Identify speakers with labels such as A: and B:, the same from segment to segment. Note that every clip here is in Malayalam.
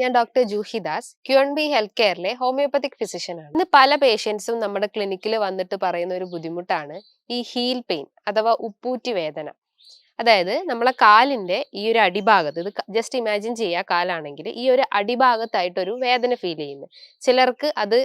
A: ഞാൻ doctor Juhi Das. Q N B health കെയറിലെ homeopathic ഫിസിഷ്യനാണ് ഇന്ന് പല പേഷ്യൻസും നമ്മുടെ ക്ലിനിക്കിൽ വന്നിട്ട് പറയുന്ന ഒരു ബുദ്ധിമുട്ടാണ് ഈ ഹീൽ പെയിൻ അഥവാ ഉപ്പൂറ്റി വേദന. അതായത് നമ്മളെ കാലിന്റെ ഈ ഒരു അടിഭാഗത്ത് ഇത് ജസ്റ്റ് ഇമാജിൻ ചെയ്യുക കാലാണെങ്കിൽ ഈ ഒരു അടിഭാഗത്തായിട്ടൊരു വേദന ഫീൽ ചെയ്യുന്നു. ചിലർക്ക് അത്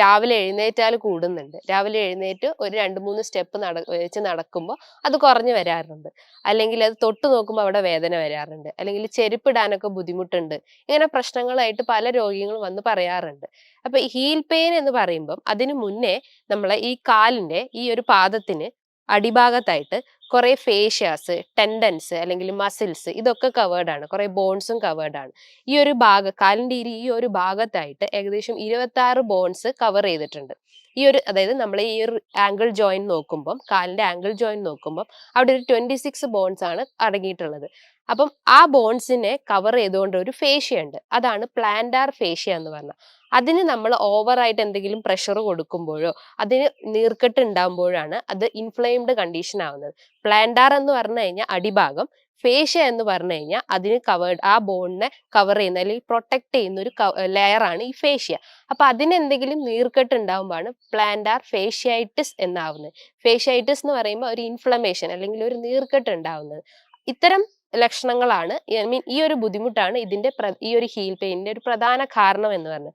A: രാവിലെ എഴുന്നേറ്റാൽ കൂടുന്നുണ്ട്. രാവിലെ എഴുന്നേറ്റ് ഒരു രണ്ട് മൂന്ന് സ്റ്റെപ്പ് നട വെച്ച് നടക്കുമ്പോൾ അത് കുറഞ്ഞു വരാറുണ്ട്. അല്ലെങ്കിൽ അത് തൊട്ട് നോക്കുമ്പോൾ അവിടെ വേദന വരാറുണ്ട്. അല്ലെങ്കിൽ ചെരുപ്പിടാനൊക്കെ ബുദ്ധിമുട്ടുണ്ട്. ഇങ്ങനെ പ്രശ്നങ്ങളായിട്ട് പല രോഗികളും വന്ന് പറയാറുണ്ട്. അപ്പൊ ഹീൽ പെയിൻ എന്ന് പറയുമ്പം അതിനു മുന്നേ നമ്മളെ ഈ കാലിന്റെ ഈ ഒരു പാദത്തിന് അടിഭാഗത്തായിട്ട് കുറെ ഫേഷ്യാസ് ടെൻഡൻസ് അല്ലെങ്കിൽ മസിൽസ് ഇതൊക്കെ കവേർഡ് ആണ്. കുറെ ബോൺസും കവേർഡ് ആണ്. ഈ ഒരു ഭാഗ കാലിന്റെ ഈ- ഒരു ഭാഗത്തായിട്ട് ഏകദേശം ഇരുപത്തി ആറ് ബോൺസ് കവർ ചെയ്തിട്ടുണ്ട്. ഈ ഒരു അതായത് നമ്മൾ ഈ ഒരു ആംഗിൾ ജോയിൻ നോക്കുമ്പം കാലിന്റെ ആംഗിൾ ജോയിൻ നോക്കുമ്പം അവിടെ ഒരു ട്വന്റി സിക്സ് ബോൺസ് ആണ് അടങ്ങിയിട്ടുള്ളത്. അപ്പം ആ ബോൺസിനെ കവർ ചെയ്തുകൊണ്ട് ഒരു ഫേഷ്യ ഉണ്ട്. അതാണ് പ്ലാന്റാർ ഫേഷ്യ എന്ന് പറഞ്ഞാൽ അതിന് നമ്മൾ ഓവറായിട്ട് എന്തെങ്കിലും പ്രഷർ കൊടുക്കുമ്പോഴോ അതിന് നീർക്കെട്ട് ഉണ്ടാകുമ്പോഴാണ് അത് ഇൻഫ്ലെയിംഡ് കണ്ടീഷൻ ആവുന്നത്. പ്ലാന്റാർ എന്ന് പറഞ്ഞു കഴിഞ്ഞാൽ അടിഭാഗം ഫേഷ്യ എന്ന് പറഞ്ഞു കഴിഞ്ഞാൽ അതിന് കവേർഡ് ആ ബോണിനെ കവർ ചെയ്യുന്ന അല്ലെങ്കിൽ പ്രൊട്ടക്ട് ചെയ്യുന്ന ഒരു ലെയർ ആണ് ഈ ഫേഷ്യ അപ്പൊ അതിനെന്തെങ്കിലും നീർക്കെട്ട് ഉണ്ടാകുമ്പോഴാണ് പ്ലാന്റാർ ഫേഷ്യൈറ്റിസ് എന്നാവുന്നത്. ഫേഷ്യൈറ്റിസ് എന്ന് പറയുമ്പോൾ ഒരു ഇൻഫ്ലമേഷൻ അല്ലെങ്കിൽ ഒരു നീർക്കെട്ട് ഉണ്ടാവുന്നത്. ഇത്തരം ലക്ഷണങ്ങളാണ്. ഐ മീൻ ഈ ഒരു ബുദ്ധിമുട്ടാണ് ഇതിന്റെ ഈ ഒരു ഹീൽ പെയിനിന്റെ ഒരു പ്രധാന കാരണം എന്ന് പറഞ്ഞത്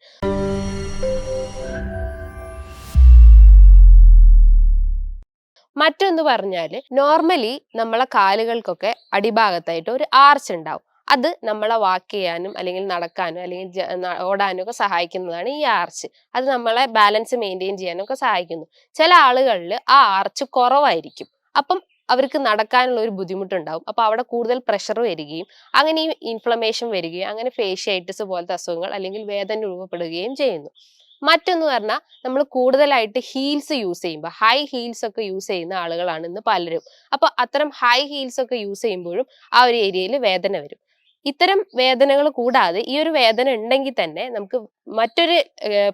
A: മറ്റൊന്ന് പറഞ്ഞാൽ നോർമലി നമ്മളെ കാലുകൾക്കൊക്കെ അടിഭാഗത്തായിട്ട് ഒരു ആർച്ച് ഉണ്ടാവും. അത് നമ്മളെ വാക്ക് ചെയ്യാനും അല്ലെങ്കിൽ നടക്കാനും അല്ലെങ്കിൽ ഓടാനും ഒക്കെ സഹായിക്കുന്നതാണ് ഈ ആർച്ച് അത് നമ്മളെ ബാലൻസ് മെയിന്റെയിൻ ചെയ്യാനും ഒക്കെ സഹായിക്കുന്നു. ചില ആളുകളിൽ ആ ആർച്ച് കുറവായിരിക്കും. അപ്പം അവർക്ക് നടക്കാനുള്ള ഒരു ബുദ്ധിമുട്ടുണ്ടാവും. അപ്പൊ അവിടെ കൂടുതൽ പ്രഷർ വരികയും അങ്ങനെ ഈ ഇൻഫ്ലമേഷൻ വരികയും അങ്ങനെ ഫേഷ്യൈറ്റിസ് പോലത്തെ അസുഖങ്ങൾ അല്ലെങ്കിൽ വേദന രൂപപ്പെടുകയും ചെയ്യുന്നു. മറ്റൊന്ന് പറഞ്ഞാൽ നമ്മൾ കൂടുതലായിട്ട് ഹീൽസ് യൂസ് ചെയ്യുമ്പോൾ ഹൈ ഹീൽസ് ഒക്കെ യൂസ് ചെയ്യുന്ന ആളുകളാണ് ഇന്ന് പലരും. അപ്പൊ അത്തരം ഹൈ ഹീൽസ് ഒക്കെ യൂസ് ചെയ്യുമ്പോഴും ആ ഒരു ഏരിയയിൽ വേദന വരും. ഇത്തരം വേദനകൾ കൂടാതെ ഈ ഒരു വേദന ഉണ്ടെങ്കിൽ തന്നെ നമുക്ക് മറ്റൊരു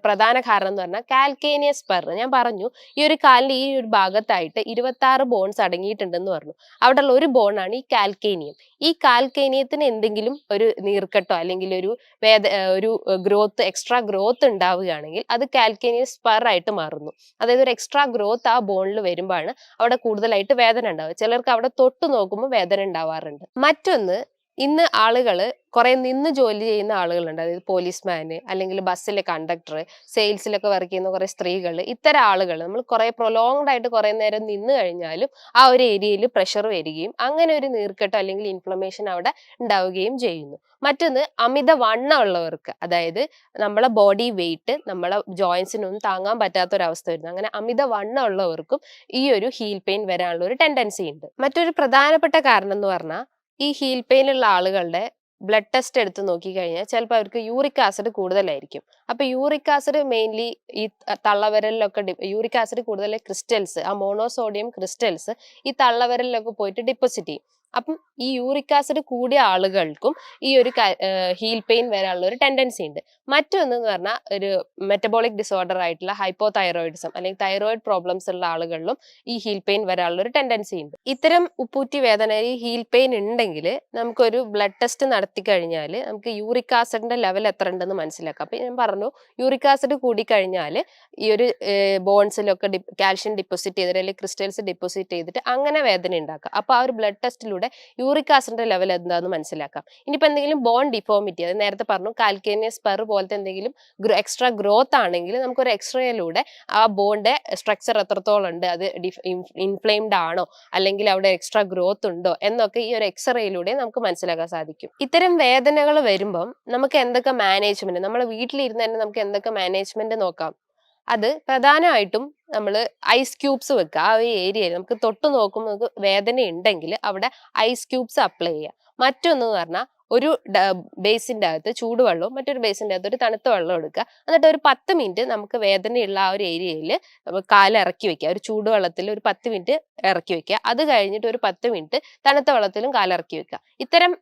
A: പ്രധാന കാരണം എന്ന് പറഞ്ഞാൽ കാൽക്കേനിയസ് പെർ ഞാൻ പറഞ്ഞു ഈ ഒരു കാലിന്റെ ഈ ഒരു ഭാഗത്തായിട്ട് ഇരുപത്തി ആറ് ബോൺസ് അടങ്ങിയിട്ടുണ്ടെന്ന് പറഞ്ഞു. അവിടെയുള്ള ഒരു ബോണാണ് ഈ കാൽക്കേനിയം. ഈ കാൽക്കേനിയത്തിന് എന്തെങ്കിലും ഒരു നീർക്കെട്ടോ അല്ലെങ്കിൽ ഒരു വേദ ഒരു ഗ്രോത്ത് എക്സ്ട്രാ ഗ്രോത്ത് ഉണ്ടാവുകയാണെങ്കിൽ അത് കാൽക്കേനിയസ് സ്പർ ആയിട്ട് മാറുന്നു. അതായത് ഒരു എക്സ്ട്രാ ഗ്രോത്ത് ആ ബോണിൽ വരുമ്പോഴാണ് അവിടെ കൂടുതലായിട്ട് വേദന ഉണ്ടാവുക. ചിലർക്ക് അവിടെ തൊട്ട് നോക്കുമ്പോൾ വേദന ഉണ്ടാവാറുണ്ട്. മറ്റൊന്ന് ഇന്ന് ആളുകൾ കുറെ നിന്ന് ജോലി ചെയ്യുന്ന ആളുകളുണ്ട്. അതായത് പോലീസ്മാന് അല്ലെങ്കിൽ ബസ്സിലെ കണ്ടക്ടർ സെയിൽസിലൊക്കെ വർക്ക് ചെയ്യുന്ന കുറെ സ്ത്രീകൾ ഇത്തരം ആളുകൾ നമ്മൾ കുറെ പ്രൊലോങ്ഡ് ആയിട്ട് കുറെ നേരം നിന്ന് കഴിഞ്ഞാലും ആ ഒരു ഏരിയയിൽ പ്രഷർ വരികയും അങ്ങനെ ഒരു നീർക്കെട്ട് അല്ലെങ്കിൽ ഇൻഫ്ലമേഷൻ അവിടെ ഉണ്ടാവുകയും ചെയ്യുന്നു. മറ്റൊന്ന് അമിത വണ്ണം ഉള്ളവർക്ക് അതായത് നമ്മളെ ബോഡി വെയിറ്റ് നമ്മളെ ജോയിൻസിനൊന്നും താങ്ങാൻ പറ്റാത്ത ഒരു അവസ്ഥ വരുന്നു. അങ്ങനെ അമിത വണ്ണം ഉള്ളവർക്കും ഈ ഒരു ഹീൽ പെയിൻ വരാനുള്ള ഒരു ടെൻഡൻസി ഉണ്ട്. മറ്റൊരു പ്രധാനപ്പെട്ട കാരണം എന്ന് പറഞ്ഞാൽ ഈ ഹീൽ പെയിൻ ഉള്ള ആളുകളുടെ ബ്ലഡ് ടെസ്റ്റ് എടുത്ത് നോക്കിക്കഴിഞ്ഞാൽ ചിലപ്പോൾ അവർക്ക് യൂറിക് ആസിഡ് കൂടുതലായിരിക്കും. അപ്പൊ യൂറിക് ആസിഡ് മെയിൻലി ഈ തള്ളവിരലിലൊക്കെ യൂറിക് ആസിഡ് കൂടുതൽ ക്രിസ്റ്റൽസ് ആ മോണോസോഡിയം ക്രിസ്റ്റൽസ് ഈ തള്ളവിരലിലൊക്കെ പോയിട്ട് ഡിപ്പോസിറ്റ് ചെയ്യും. അപ്പം ഈ യൂറിക് ആസിഡ് കൂടിയ ആളുകൾക്കും ഈ ഒരു ഹീൽ പെയിൻ വരാനുള്ള ഒരു ടെൻഡൻസി ഉണ്ട്. മറ്റൊന്ന് എന്ന് പറഞ്ഞാൽ ഒരു മെറ്റബോളിക് ഡിസോർഡർ ആയിട്ടുള്ള ഹൈപ്പോ തൈറോയിഡിസം അല്ലെങ്കിൽ തൈറോയിഡ് പ്രോബ്ലംസ് ഉള്ള ആളുകളിലും ഈ ഹീൽ പെയിൻ വരാനുള്ള ഒരു ടെൻഡൻസി ഉണ്ട്. ഇത്തരം ഉപ്പൂറ്റി വേദന ഈ ഹീൽ പെയിൻ ഉണ്ടെങ്കിൽ നമുക്കൊരു ബ്ലഡ് ടെസ്റ്റ് നടത്തി കഴിഞ്ഞാൽ നമുക്ക് യൂറിക് ആസിഡിന്റെ ലെവൽ എത്ര ഉണ്ടെന്ന് മനസ്സിലാക്കാം. അപ്പൊ ഞാൻ പറഞ്ഞു യൂറിക് ആസിഡ് കൂടിക്കഴിഞ്ഞാൽ ഈ ഒരു ബോൺസിലൊക്കെ കാൽഷ്യം ഡിപ്പോസിറ്റ് ചെയ്തിട്ട് അല്ലെങ്കിൽ ക്രിസ്റ്റൽസ് ഡിപ്പോസിറ്റ് ചെയ്തിട്ട് അങ്ങനെ വേദന ഉണ്ടാക്കുക അപ്പൊ ആ ഒരു ബ്ലഡ് ടെസ്റ്റിലൂടെ യൂറിക് ആസിഡിന്റെ ലെവൽ എന്താണെന്ന് മനസ്സിലാക്കാം. ഇനിയിപ്പോൾ എന്തെങ്കിലും ബോൺ ഡിഫോമിറ്റി അത് നേരത്തെ പറഞ്ഞു കാൽക്കേനിയസ് പെർ പോലത്തെ എന്തെങ്കിലും എക്സ്ട്രാ ഗ്രോത്ത് ആണെങ്കിൽ നമുക്കൊരു എക്സ്റേയിലൂടെ ആ ബോണിന്റെ സ്ട്രക്ചർ എത്രത്തോളം ഉണ്ട് അത് ഇൻഫ്ലെയിംഡ് ആണോ അല്ലെങ്കിൽ അവിടെ എക്സ്ട്രാ ഗ്രോത്ത് ഉണ്ടോ എന്നൊക്കെ ഈ ഒരു എക്സ്റേയിലൂടെ നമുക്ക് മനസ്സിലാക്കാൻ സാധിക്കും. ഇത്തരം വേദനകൾ വരുമ്പം നമുക്ക് എന്തൊക്കെ മാനേജ്മെന്റ് നമ്മളെ വീട്ടിലിരുന്ന് തന്നെ നമുക്ക് എന്തൊക്കെ മാനേജ്മെന്റ് നോക്കാം. അത് പ്രധാനമായിട്ടും നമ്മൾ ഐസ് ക്യൂബ്സ് വെക്കുക ആ ഒരു ഏരിയയിൽ നമുക്ക് തൊട്ട് നോക്കുമ്പോൾ നമുക്ക് വേദന ഉണ്ടെങ്കിൽ അവിടെ ഐസ് ക്യൂബ്സ് അപ്ലൈ ചെയ്യുക മറ്റൊന്ന് പറഞ്ഞാൽ ഒരു ബേസിന്റെ അകത്ത് ചൂടുവെള്ളവും മറ്റൊരു ബേസിന്റെ അകത്ത് ഒരു തണുത്ത വെള്ളം എടുക്കുക. എന്നിട്ട് ഒരു പത്ത് മിനിറ്റ് നമുക്ക് വേദനയുള്ള ആ ഒരു ഏരിയയിൽ കാൽ ഇറക്കി വെക്കുക. ഒരു ചൂടുവെള്ളത്തിൽ ഒരു പത്ത് മിനിറ്റ് ഇറക്കി വെക്കുക. അത് കഴിഞ്ഞിട്ട് ഒരു പത്ത് മിനിറ്റ് തണുത്ത വെള്ളത്തിലും കാലിറക്കി വെക്കുക. ഇത്തരം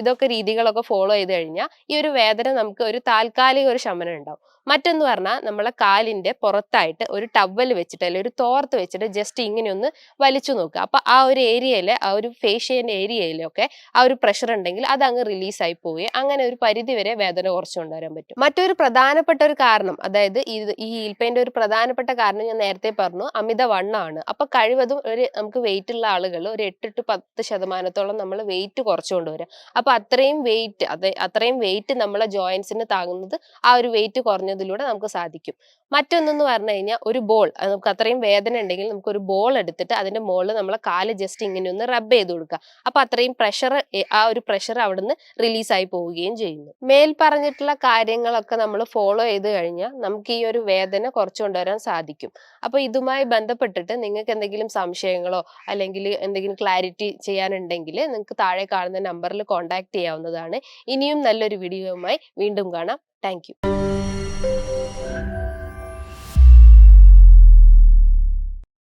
A: ഇതൊക്കെ രീതികളൊക്കെ ഫോളോ ചെയ്ത് കഴിഞ്ഞാൽ ഈ ഒരു വേദന നമുക്ക് ഒരു താൽക്കാലിക ഒരു ശമനം ഉണ്ടാവും. മറ്റൊന്ന് പറഞ്ഞാൽ നമ്മളെ കാലിന്റെ പുറത്തായിട്ട് ഒരു ടവൽ വെച്ചിട്ട് അല്ലെങ്കിൽ ഒരു തോർത്ത് വെച്ചിട്ട് ജസ്റ്റ് ഇങ്ങനെ ഒന്ന് വലിച്ചു നോക്കുക. അപ്പൊ ആ ഒരു ഏരിയയിൽ ആ ഒരു ഫേഷ്യന്റെ ഏരിയയിലൊക്കെ ആ ഒരു പ്രഷർ ഉണ്ടെങ്കിൽ അത് അങ്ങ് റിലീസ് ആയി പോവുകയും അങ്ങനെ ഒരു പരിധി വരെ വേദന കുറച്ച് കൊണ്ടുവരാൻ പറ്റും. മറ്റൊരു പ്രധാനപ്പെട്ട ഒരു കാരണം അതായത് ഈ ഹീൽ പെയിന്റെ ഒരു പ്രധാനപ്പെട്ട കാരണം ഞാൻ നേരത്തെ പറഞ്ഞു അമിത വണ്ണമാണ് അപ്പൊ കഴിവതും ഒരു നമുക്ക് വെയിറ്റ് ഉള്ള ആളുകൾ ഒരു എട്ട് ടു പത്ത് ശതമാനത്തോളം നമ്മൾ വെയിറ്റ് കുറച്ചു കൊണ്ടുവരാം. അപ്പൊ അത്രയും വെയിറ്റ് അതെ അത്രയും വെയിറ്റ് നമ്മളെ ജോയിന്റ്സിന് താങ്ങുന്നത് ആ ഒരു വെയിറ്റ് കുറഞ്ഞതിലൂടെ നമുക്ക് സാധിക്കും. മറ്റൊന്നെന്ന് പറഞ്ഞു കഴിഞ്ഞാൽ ഒരു ബോൾ നമുക്ക് അത്രയും വേദന ഉണ്ടെങ്കിൽ നമുക്ക് ഒരു ബോൾ എടുത്തിട്ട് അതിന്റെ മുകളിൽ നമ്മളെ കാൽ ജസ്റ്റ് ഇങ്ങനെ ഒന്ന് റബ്ബ് ചെയ്ത് കൊടുക്കുക. അപ്പൊ അത്രയും പ്രഷർ ആ ഒരു പ്രഷർ അവിടുന്ന് റിലീസ് ആയി പോവുകയും ചെയ്യുന്നു. മേൽ പറഞ്ഞിട്ടുള്ള കാര്യങ്ങളൊക്കെ നമ്മൾ ഫോളോ ചെയ്ത് കഴിഞ്ഞാൽ നമുക്ക് ഈ ഒരു വേദന കുറച്ചു കൊണ്ടുവരാൻ സാധിക്കും. അപ്പൊ ഇതുമായി ബന്ധപ്പെട്ടിട്ട് നിങ്ങൾക്ക് എന്തെങ്കിലും സംശയങ്ങളോ അല്ലെങ്കിൽ എന്തെങ്കിലും ക്ലാരിറ്റി ചെയ്യാനുണ്ടെങ്കിൽ നിങ്ങൾക്ക് താഴെ കാണുന്ന നമ്പറിൽ കോൺടാക്ട് ചെയ്യാവുന്നതാണ്. ഇനിയും നല്ലൊരു വീഡിയോയുമായി വീണ്ടും കാണാം. താങ്ക്